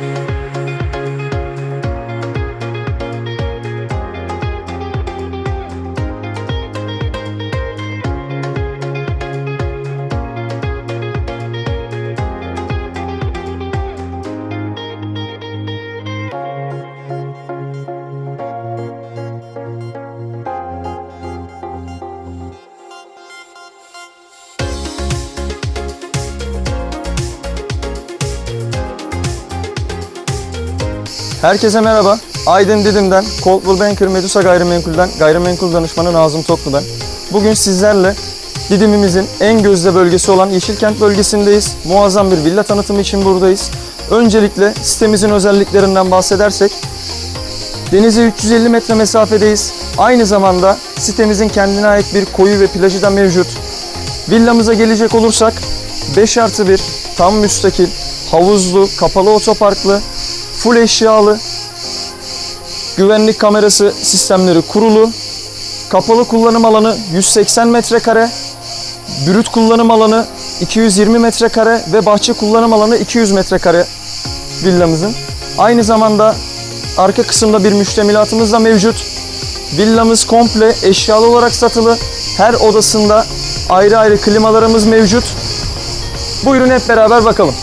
you Herkese merhaba. Aydın Didim'den, Coldwell Banker Medusa Gayrimenkul'den gayrimenkul danışmanı Nazım Toklu. Bugün sizlerle Didim'imizin en gözde bölgesi olan Yeşilkent bölgesindeyiz. Muazzam bir villa tanıtımı için buradayız. Öncelikle sitemizin özelliklerinden bahsedersek, denize 350 metre mesafedeyiz. Aynı zamanda sitemizin kendine ait bir koyu ve plajı da mevcut. Villamıza gelecek olursak 5 artı 1, tam müstakil, havuzlu, kapalı otoparklı, full eşyalı, güvenlik kamerası sistemleri kurulu, kapalı kullanım alanı 180 metrekare, brüt kullanım alanı 220 metrekare ve bahçe kullanım alanı 200 metrekare villamızın. Aynı zamanda arka kısımda bir müştemilatımız da mevcut. Villamız komple eşyalı olarak satılı. Her odasında ayrı ayrı klimalarımız mevcut. Buyurun hep beraber bakalım.